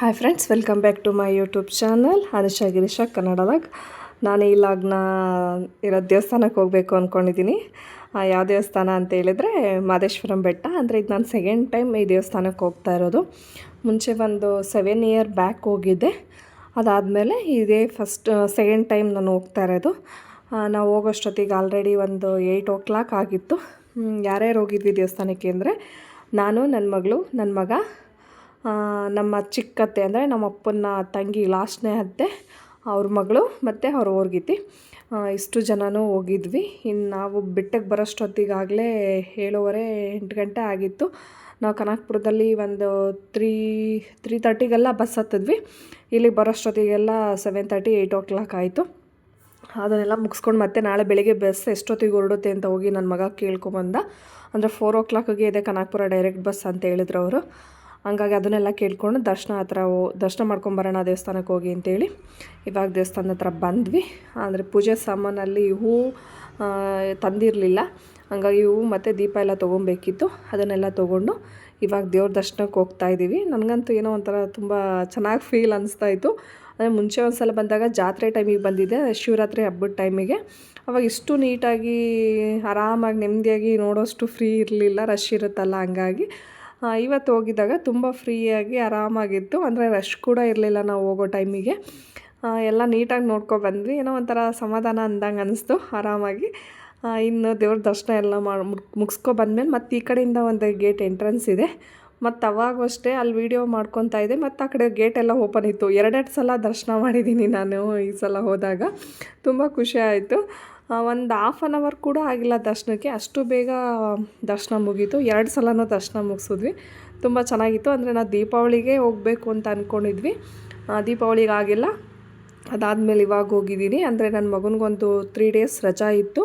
Hi friends welcome back to my YouTube channel Anusha Girisha ಕನ್ನಡದಾಗ ನಾನು ಈ ಲಾಗ್ನ, ಇರೋ ದೇವಸ್ಥಾನಕ್ಕೆ ಹೋಗಬೇಕು ಅಂದ್ಕೊಂಡಿದ್ದೀನಿ ಯಾವ ದೇವಸ್ಥಾನ ಅಂತ ಹೇಳಿದ್ರೆ ಮಾದೇಶ್ವರಂ ಬೆಟ್ಟ. ಅಂದರೆ ಇದು ನಾನು ಸೆಕೆಂಡ್ ಟೈಮ್ ಈ ದೇವಸ್ಥಾನಕ್ಕೆ ಹೋಗ್ತಾ ಇರೋದು. ಮುಂಚೆ ಒಂದು ಸೆವೆನ್ ಇಯರ್ ಬ್ಯಾಕ್ ಹೋಗಿದ್ದೆ. ಅದಾದಮೇಲೆ ಇದೇ ಫಸ್ಟ್ ಸೆಕೆಂಡ್ ಟೈಮ್ ನಾನು ಹೋಗ್ತಾ ಇರೋದು. ನಾವು ಹೋಗೋಷ್ಟೊತ್ತಿಗೆ ಆಲ್ರೆಡಿ ಒಂದು ಏಯ್ಟ್ ಓ ಕ್ಲಾಕ್ ಆಗಿತ್ತು ಯಾರ್ಯಾರು ಹೋಗಿದ್ವಿ ದೇವಸ್ಥಾನಕ್ಕೆ ಅಂದರೆ, ನಾನು ನನ್ನ ಮಗಳು ನನ್ನ ಮಗ ನಮ್ಮ ಚಿಕ್ಕತ್ತೆ ಅಂದರೆ ನಮ್ಮ ಅಪ್ಪನ ತಂಗಿ ಲಾಸ್ಟ್ನೇ ಅತ್ತೆ, ಅವ್ರ ಮಗಳು ಮತ್ತು ಅವ್ರ ಓರ್ಗಿತಿ ಇಷ್ಟು ಜನನೂ ಹೋಗಿದ್ವಿ. ಇನ್ನು ನಾವು ಬೆಟ್ಟಕ್ಕೆ ಬರೋಷ್ಟೊತ್ತಿಗಾಗಲೇ ಏಳುವರೆ ಎಂಟು ಗಂಟೆ ಆಗಿತ್ತು. ನಾವು ಕನಕಪುರದಲ್ಲಿ ಒಂದು ತ್ರೀ ತ್ರೀ ತರ್ಟಿಗೆಲ್ಲ ಬಸ್ ಹತ್ತಿದ್ವಿ. ಇಲ್ಲಿಗೆ ಬರೋಷ್ಟೊತ್ತಿಗೆಲ್ಲ seven thirty, eight o'clock ಆಯಿತು. ಅದನ್ನೆಲ್ಲ ಮುಗಿಸ್ಕೊಂಡು ಮತ್ತೆ ನಾಳೆ ಬೆಳಿಗ್ಗೆ ಬಸ್ ಎಷ್ಟೊತ್ತಿಗೆ ಹೊರಡುತ್ತೆ ಅಂತ ಹೋಗಿ ನನ್ನ ಮಗ ಕೇಳ್ಕೊಬಂದ. ಅಂದರೆ ಫೋರ್ ಓ ಕ್ಲಾಕಿಗೆ ಇದೆ ಕನಕಪುರ ಡೈರೆಕ್ಟ್ ಬಸ್ ಅಂತ ಹೇಳಿದ್ರು ಅವರು. ಹಂಗಾಗಿ ಅದನ್ನೆಲ್ಲ ಕೇಳ್ಕೊಂಡು ದರ್ಶನ ಹತ್ರ ಹೋ ದರ್ಶನ ಮಾಡ್ಕೊಂಬರೋಣ ದೇವಸ್ಥಾನಕ್ಕೆ ಹೋಗಿ ಅಂತೇಳಿ ಇವಾಗ ದೇವಸ್ಥಾನದ ಹತ್ರ ಬಂದ್ವಿ. ಅಂದರೆ ಪೂಜೆ ಸಾಮಾನಲ್ಲಿ ಹೂ ತಂದಿರಲಿಲ್ಲ. ಹಂಗಾಗಿ ಹೂವು ಮತ್ತು ದೀಪ ಎಲ್ಲ ತೊಗೊಬೇಕಿತ್ತು. ಅದನ್ನೆಲ್ಲ ತೊಗೊಂಡು ಇವಾಗ ದೇವ್ರ ದರ್ಶನಕ್ಕೆ ಹೋಗ್ತಾ ಇದ್ದೀವಿ ನನಗಂತೂ ಏನೋ ಒಂಥರ ತುಂಬ ಚೆನ್ನಾಗಿ ಫೀಲ್ ಅನಿಸ್ತಾ ಇತ್ತು. ಅಂದರೆ ಮುಂಚೆ ಒಂದು ಸಲ ಬಂದಾಗ ಜಾತ್ರೆ ಟೈಮಿಗೆ ಬಂದಿದ್ದೆ. ಶಿವರಾತ್ರಿ ಹಬ್ಬದ ಟೈಮಿಗೆ ಅವಾಗ ಇಷ್ಟು ನೀಟಾಗಿ ಆರಾಮಾಗಿ ನೆಮ್ಮದಿಯಾಗಿ ನೋಡೋಷ್ಟು ಫ್ರೀ ಇರಲಿಲ್ಲ. ರಶ್ ಇರುತ್ತಲ್ಲ ಹಂಗಾಗಿ. ಇವತ್ತು ಹೋಗಿದ್ದಾಗ ತುಂಬ ಫ್ರೀಯಾಗಿ ಆರಾಮಾಗಿತ್ತು. ಅಂದರೆ ರಶ್ ಕೂಡ ಇರಲಿಲ್ಲ ನಾವು ಹೋಗೋ ಟೈಮಿಗೆ ಎಲ್ಲ ನೀಟಾಗಿ ನೋಡ್ಕೊ ಬಂದ್ವಿ. ಏನೋ ಒಂಥರ ಸಮಾಧಾನ ಅಂದಂಗೆ ಅನ್ನಿಸ್ತು ಆರಾಮಾಗಿ. ಇನ್ನು ದೇವ್ರ ದರ್ಶನ ಎಲ್ಲ ಮಾಡಿ ಮುಗಿಸ್ಕೊ ಬಂದಮೇಲೆ ಮತ್ತು ಈ ಕಡೆಯಿಂದ ಒಂದು ಗೇಟ್ ಎಂಟ್ರೆನ್ಸ್ ಇದೆ. ಮತ್ತು ಅವಾಗೂ ಅಷ್ಟೇ ಅಲ್ಲಿ ವೀಡಿಯೋ ಮಾಡ್ಕೊತಾ ಇದೆ ಮತ್ತು ಆ ಕಡೆ ಗೇಟ್ ಎಲ್ಲ ಓಪನ್ ಇತ್ತು. ಎರಡೆರಡು ಸಲ ದರ್ಶನ ಮಾಡಿದ್ದೀನಿ ನಾನು ಈ ಸಲ ಹೋದಾಗ. ತುಂಬ ಖುಷಿ ಆಯಿತು. ಒಂದು ಹಾಫ್ ಆನ್ ಅವರ್ ಕೂಡ ಆಗಿಲ್ಲ ದರ್ಶನಕ್ಕೆ. ಅಷ್ಟು ಬೇಗ ದರ್ಶನ ಮುಗೀತು. ಎರಡು ಸಲನೂ ದರ್ಶನ ಮುಗಿಸಿದ್ವಿ. ತುಂಬ ಚೆನ್ನಾಗಿತ್ತು. ಅಂದರೆ ನಾವು ದೀಪಾವಳಿಗೆ ಹೋಗಬೇಕು ಅಂತ ಅಂದ್ಕೊಂಡಿದ್ವಿ ದೀಪಾವಳಿಗೆ ಆಗಿಲ್ಲ. ಅದಾದಮೇಲೆ ಇವಾಗ ಹೋಗಿದ್ದೀನಿ. ಅಂದರೆ ನನ್ನ ಮಗನಿಗೊಂದು ತ್ರೀ ಡೇಸ್ ರಜಾ ಇತ್ತು.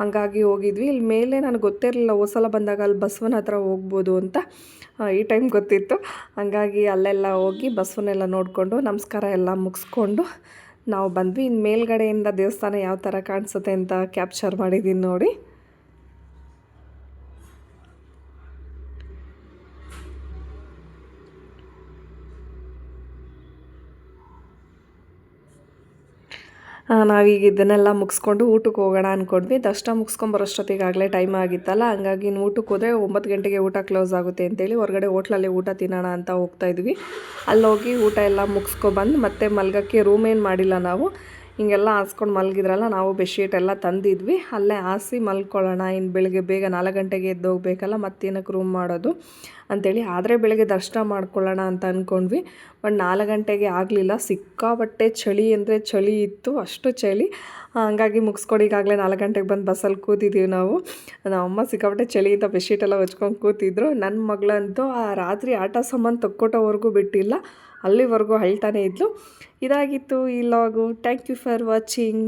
ಹಂಗಾಗಿ ಹೋಗಿದ್ವಿ. ಇಲ್ಲಿ ಮೇಲೆ ನನಗೆ ಗೊತ್ತಿರಲಿಲ್ಲ. ಹೋದ ಸಲ ಬಂದಾಗ ಅಲ್ಲಿ ಬಸವನ ಹತ್ರ ಹೋಗ್ಬೋದು ಅಂತ. ಈ ಟೈಮ್ ಗೊತ್ತಿತ್ತು. ಹಂಗಾಗಿ ಅಲ್ಲೆಲ್ಲ ಹೋಗಿ ಬಸವನ್ನೆಲ್ಲ ನೋಡಿಕೊಂಡು ನಮಸ್ಕಾರ ಎಲ್ಲ ಮುಗಿಸ್ಕೊಂಡು ನಾವು ಬಂದ್ವಿ. ಇನ್ನು ಮೇಲ್ಗಡೆಯಿಂದ ದೇವಸ್ಥಾನ ಯಾವ ಥರ ಕಾಣಿಸುತ್ತೆ ಅಂತ ಕ್ಯಾಪ್ಚರ್ ಮಾಡಿದ್ದೀನಿ ನೋಡಿ. ನಾವೀಗ ಇದನ್ನೆಲ್ಲ ಮುಗಿಸ್ಕೊಂಡು ಊಟಕ್ಕೆ ಹೋಗೋಣ ಅಂದ್ಕೊಂಡ್ವಿ ದರ್ಶನ ಮುಗಿಸ್ಕೊಂಬರೋಷ್ಟೊತ್ತಿಗಾಗಲೇ ಟೈಮ್ ಆಗಿತ್ತಲ್ಲ, ಹಂಗಾಗಿ ಇನ್ನು ಊಟಕ್ಕೆ ಹೋದರೆ ಒಂಬತ್ತು ಗಂಟೆಗೆ ಊಟ ಕ್ಲೋಸ್ ಆಗುತ್ತೆ ಅಂತೇಳಿ ಹೊರಗಡೆ ಹೋಟ್ಲಲ್ಲಿ ಊಟ ತಿನ್ನೋಣ ಅಂತ ಹೋಗ್ತಾ ಇದ್ವಿ. ಅಲ್ಲೋಗಿ ಊಟ ಎಲ್ಲ ಮುಗಿಸ್ಕೊಬಂದು ಮತ್ತೆ ಮಲ್ಗಕ್ಕೆ ರೂಮ್ ಏನು ಮಾಡಿಲ್ಲ ನಾವು. ಹಿಂಗೆಲ್ಲ ಹಾಸ್ಕೊಂಡು ಮಲಗಿದ್ರಲ್ಲ, ನಾವು ಬೆಡ್ಶೀಟ್ ಎಲ್ಲ ತಂದಿದ್ವಿ. ಅಲ್ಲೇ ಹಾಸಿ ಮಲ್ಕೊಳ್ಳೋಣ ಇನ್ನು ಬೆಳಗ್ಗೆ ಬೇಗ ನಾಲ್ಕು ಗಂಟೆಗೆ ಎದ್ದು ಹೋಗ್ಬೇಕಲ್ಲ, ಮತ್ತೇನಕ್ಕೆ ರೂಮ್ ಮಾಡೋದು ಅಂಥೇಳಿ ಆದರೆ ಬೆಳಗ್ಗೆ ದರ್ಶನ ಮಾಡ್ಕೊಳ್ಳೋಣ ಅಂತ ಅಂದ್ಕೊಂಡ್ವಿ ಬಟ್ ನಾಲ್ಕು ಗಂಟೆಗೆ ಆಗಲಿಲ್ಲ. ಸಿಕ್ಕಾಪಟ್ಟೆ ಚಳಿ ಅಂದರೆ ಚಳಿ ಇತ್ತು, ಅಷ್ಟು ಚಳಿ. ಹಂಗಾಗಿ ಮುಗಿಸ್ಕೊಂಡು ಈಗಾಗಲೇ ನಾಲ್ಕು ಗಂಟೆಗೆ ಬಂದು ಬಸ್ಸಲ್ಲಿ ಕೂತಿದ್ದೀವಿ ನಾವು. ನಮ್ಮಮ್ಮ ಸಿಕ್ಕಾಪಟ್ಟೆ ಚಳಿಯಿಂದ ಬೆಡ್ಶೀಟ್ ಬೆಡ್ಶೀಟೆಲ್ಲ ಹೊಚ್ಕೊಂಡು ಕೂತಿದ್ರು. ನನ್ನ ಮಗಳಂತೂ ಆ ರಾತ್ರಿ ಆಟ ಸಾಮಾನು ತಕ್ಕೊಟ್ಟೋವರೆಗೂ ಬಿಟ್ಟಿಲ್ಲ. ಅಲ್ಲಿವರೆಗೂ ಅಳ್ತಾನೆ ಇದ್ಲು. ಇದಾಗಿತ್ತು ಈ log thank you for watching